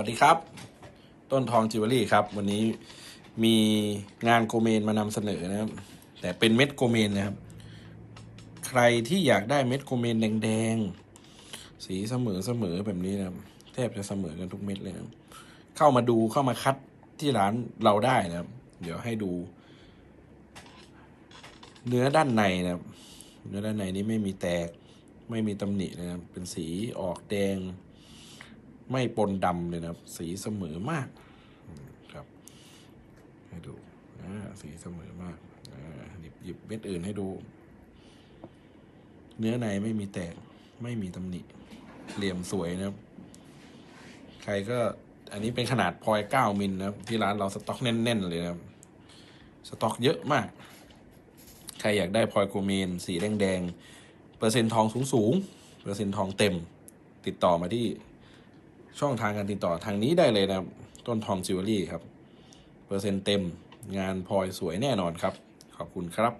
สวัสดีครับ ต้นทองจิวเวลรี่ครับ วันนี้มีงานโกเมนมานำเสนอนะครับ แต่เป็นเม็ดโกเมนนะครับ ใครที่อยากได้เม็ดโกเมนแดงๆ สีเสมอเสมอแบบนี้นะครับ แทบจะเสมอกันทุกเม็ดเลยนะเข้ามาดูเข้ามาคัดที่ร้านเราได้นะครับ เดี๋ยวให้ดู เนื้อด้านในนะครับ เนื้อด้านในนี้ไม่มีแตกไม่มีตำหนินะครับ เป็นสีออกแดง ไม่ปนดำเลยนะครับ สีเสมอมากครับ ให้ดูอ่าสีเสมอมากหยิบหยิบเม็ดอื่นให้ดู เนื้อในไม่มีแตกไม่มีตำหนิเหลี่ยมสวยนะครับ ใครก็อันนี้เป็นขนาดพลอยเก้ามิลนะครับ ที่ร้านเราสต็อกแน่น ๆ เลยนะครับ สต็อกเยอะมาก ใครอยากได้พลอยโกเมน สีแดงๆเปอร์เซ็นต์ทองสูงๆเปอร์เซ็นต์ทองเต็ม ติดต่อมาที่ ช่องทางการติดต่อทางนี้ได้เลยนะครับ ต้นทองจิวเวลรี่ครับ เปอร์เซ็นต์เต็ม งานพลอยสวยแน่นอนครับ ขอบคุณครับ